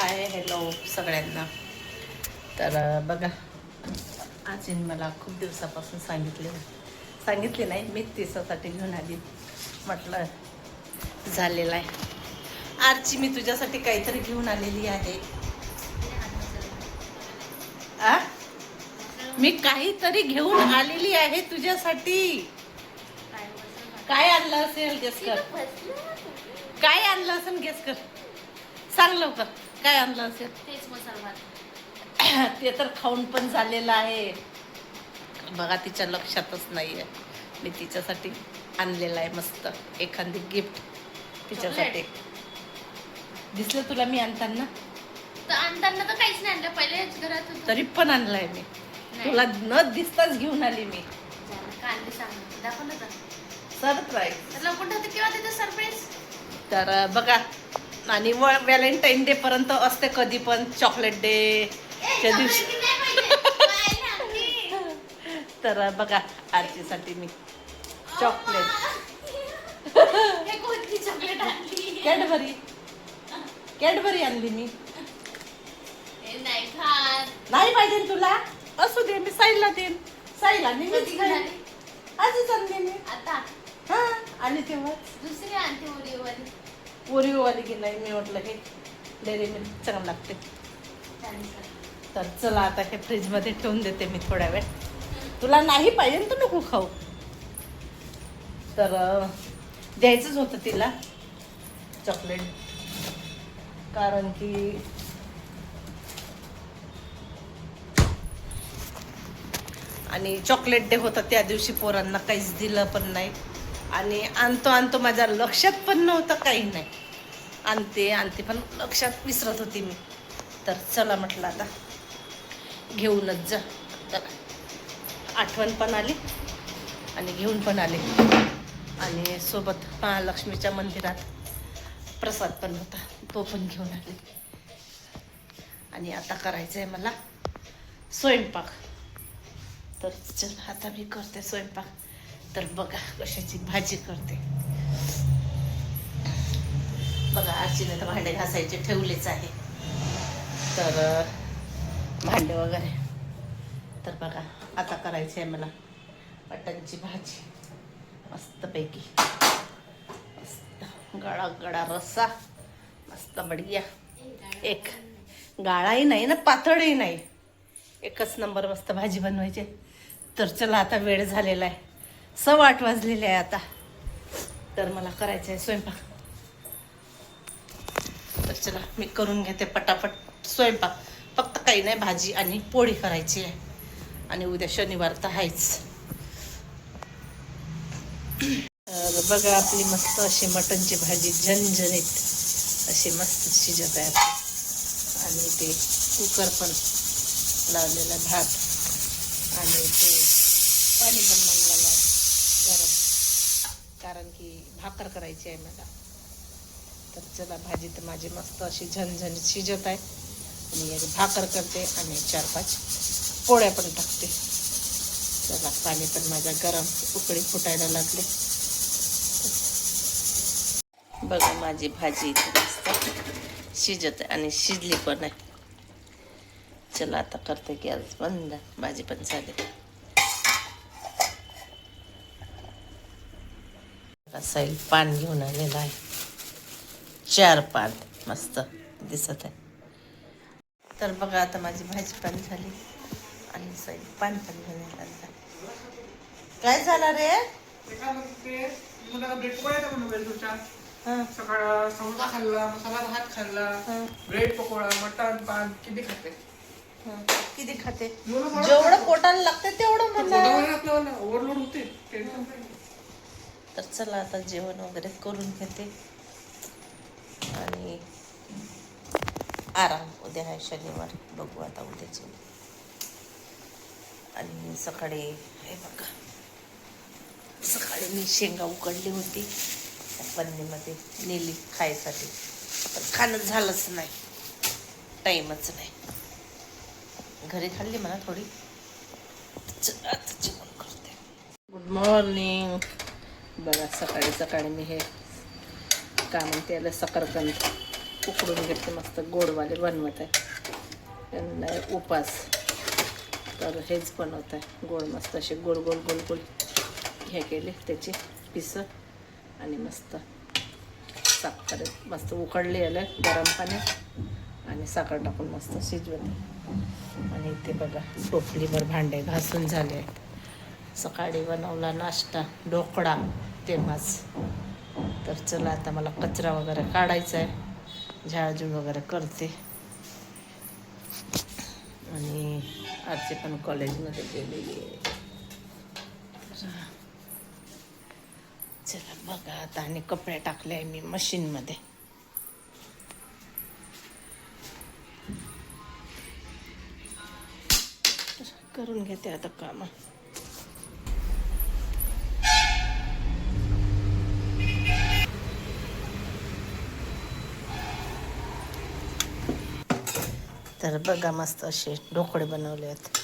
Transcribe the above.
Hi hello सगळ्यांना. तर बघा आजीन मला खूप दिवसापासून सांगितले सांगितले नाही मी तिच्यासाठी घेऊन आली. म्हटलं झालेलं आहे. आरची मी तुझ्यासाठी काहीतरी घेऊन आलेली आहे. आ? मी काहीतरी घेऊन आलेली आहे तुझ्यासाठी. काय आणलं असेल गेस कर. काय आणलं असेल गेस कर. सांग लवकर. काय आणलं असेल? तेच मसाला भात. ते तर खाऊन पण झालेलं आहे. बघा तिच्या लक्षातच नाहीये. मी तिच्यासाठी आणलेलं आहे मस्त एखादी गिफ्ट तिच्यासाठी. दिसलं तुला मी आणताना? तर आणताना तर काहीच नाही आणलं. पहिले घरात तरी पण आणलंय मी. तुला न दिसताच घेऊन आली मी. सरप्राईज तर बघा आणि व्हॅलेंटाईन डे पर्यंत असते कधी पण चॉकलेट डे. त्या दिवशी तर बघा आरतीसाठी मी चॉकलेट. कॅडबरी. कॅडबरी आणली मी. नाही पाहिजे तुला? असू दे मी साईला देईन. साईला मी खाल्ली? आजच आणली मी. आता? हा आणि तेव्हा दुसरी आणते ओरिओवाली की नाही मी म्हटलं हे डेअरी मिल्क चांगलं लागते. तर चला आता हे फ्रीजमध्ये ठेवून देते मी थोड्या वेळ. तुला नाही पाहिजे तर नको खाऊ. तर द्यायचंच होतं तिला चॉकलेट. कारण की आणि चॉकलेट डे होता त्या दिवशी पोरांना काहीच दिलं पण नाही. आणि आणतो आणतो माझ्या लक्षात पण नव्हतं काही नाही. आणते आणते. पण लक्षात विसरत होती मी. तर चला म्हटलं आता. घेऊनच जा. तर आठवण पण आली आणि घेऊन पण आले. आणि सोबत महालक्ष्मीच्या मंदिरात प्रसाद पण होता. तो पण घेऊन आले. आणि आता करायचं आहे मला स्वयंपाक. तर चल आता मी करते स्वयंपाक. तर बघा कशाची भाजी करते बघा आजीने तर भांडे घासायचे ठेवलेच आहे. तर भांडे वगैरे. तर बघा आता करायची आहे मला मटणची भाजी. मस्तपैकी. मस्त गळा गळा रस्सा. मस्त बढिया. एक गाळाही नाही ना पातळही नाही. एकच नंबर मस्त भाजी बनवायची. तर चला आता वेळ झालेला आहे. सव्वा आठ वाजलेले आहे आता. तर मला करायचं आहे स्वयंपाक. चला मी करून घेते पटापट स्वयंपाक. फक्त काही नाही भाजी आणि पोळी करायची आहे. आणि उद्या शनिवार तर आहेच. तर बघा आपली मस्त अशी मटणची भाजी झणझणीत अशी मस्त शिजत आहे. आणि ते कुकर पण लावलेला भात. आणि ते पाणी पण बनलेलं गरम. कारण की भाकर करायची आहे मला. तर चला भाजी तर माझी मस्त अशी झणझणीत शिजत आहे. आणि एक भाकर करते आणि चार पाच पोळ्या पण टाकते. चला पाणी पण माझ्या गरम उकळी फुटायला लागले. बघा माझी भाजी मस्त शिजत आहे आणि शिजली पण आहे. चला आता करते गॅस बंद. भाजी पण झाली. रसाईल पान घेऊन आलेलं आहे. चार पान. मस्त. दिसत आहे. तर बघा आता माझी भाजी पण झाली. आणि साईल पान पण आहे. काय झालं रे? सकाळ समोसा खाल्ला मसाला भात खाल्ला ब्रेड पकोडा मटन पान किती खाते हं. किती खाते? जेवढं पोटाला लागते तेवढं म्हणा पोटावर आपल्याला ओव्हरलोड होते. टेन्शन नाही. तर चला आता जेवण वगैरे करून घेते. आणि आराम उद्या आहे शनिवार. बघू आता उद्याचे. आणि सकाळी हे बघा. सकाळी मी शेंगा उकडली होती. पन्नीमध्ये नेली खायसाठी. पण खाणं झालंच नाही. टाईमच नाही. घरी खाल्ली म्हणा थोडी. आता जेवण करते. गुड मॉर्निंग बघा सकाळी सकाळी मी हे काय म्हणते याला सकरकंद उकडून घेते मस्त गोडवाले बनवत आहे. त्यांना उपास. तर हेच बनवत आहे. गोड मस्त असे गोल गोल गोल गोल हे केले त्याचे पिसं. आणि मस्त साखर मस्त उकडले आलं गरम पाण्यात आणि साखर टाकून मस्त शिजवते. आणि इथे बघा टोपलीवर भांडे घासून झाले आहेत. सकाळी बनवला नाश्ता ढोकळा तेव्हाच. तर चला आता मला कचरा वगैरे काढायचा आहे झाडझूड वगैरे करते. आणि आरचे पण कॉलेजमध्ये गेलेली आहे. चला बघा आता आणि कपडे टाकले आहे मी मशीनमध्ये. करून घेते आता कामं. तर बघा मस्त असे ढोकळे बनवले आहेत